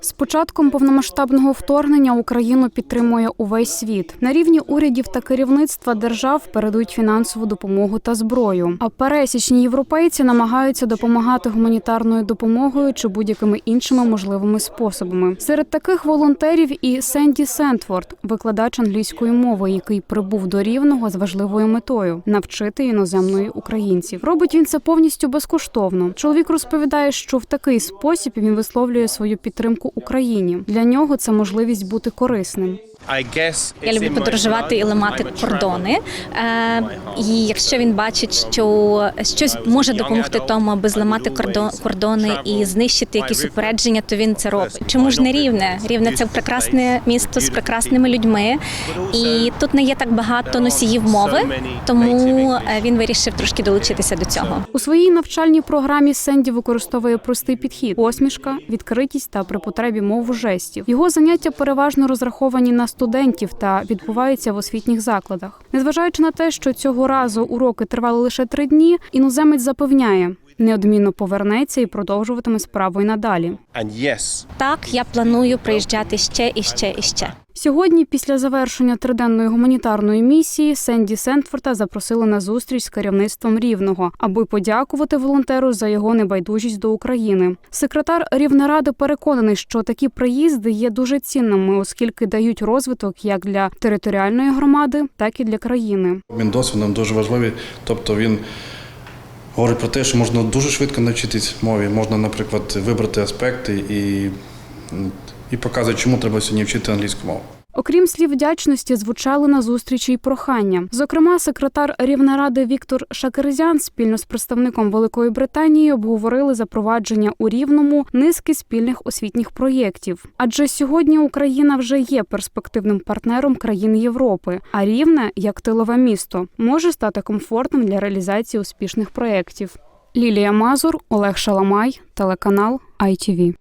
З початком повномасштабного вторгнення Україну підтримує увесь світ. На рівні урядів та керівництва держав передають фінансову допомогу та зброю. А пересічні європейці намагаються допомагати гуманітарною допомогою чи будь-якими іншими можливими способами. Серед таких волонтерів і Сенді Сентфорд, викладач англійської мови, який прибув до рівного з важливою метою навчити іноземної українців. Робить він це повністю безкоштовно. Чоловік розповідає, що в такий спосіб він висловлює свою підтримку Україні. Для нього це можливість бути корисним. Я люблю подорожувати і ламати кордони. Е, і якщо він бачить, що щось може допомогти тому, аби зламати кордон- кордони і знищити якісь упередження, то він це робить. Чому ж не рівне? Рівне це прекрасне місто з прекрасними людьми, і тут не є так багато носіїв мови, тому е, він вирішив трошки долучитися до цього. У своїй навчальній програмі Сенді використовує простий підхід: посмішка, відкритість та при потребі мову жестів. Його заняття переважно розраховані на студентів та відбувається в освітніх закладах. Незважаючи на те, що цього разу уроки тривали лише три дні, іноземець запевняє, неодмінно повернеться і продовжуватиме справу й надалі. Yes, так я планую приїжджати ще і ще і ще. Сьогодні, після завершення триденної гуманітарної місії, Сенді Сентфорта запросили на зустріч з керівництвом рівного, аби подякувати волонтеру за його небайдужість до України. Секретар Рівнеради переконаний, що такі приїзди є дуже цінними, оскільки дають розвиток як для територіальної громади, так і для країни. Він досвідом дуже важливий. Тобто він говорить про те, що можна дуже швидко навчитись мові. Можна, наприклад, вибрати аспекти і, і показувати, чому треба сьогодні вчити англійську мову. Окрім слів вдячності, звучали на зустрічі й прохання. Зокрема, секретар Рівнеради Віктор Шакерзян спільно з представником Великої Британії обговорили запровадження у рівному низки спільних освітніх проєктів. Адже сьогодні Україна вже є перспективним партнером країн Європи, а рівне як тилове місто може стати комфортним для реалізації успішних проєктів. Лілія Мазур, Олег Шаламай, телеканал ITV.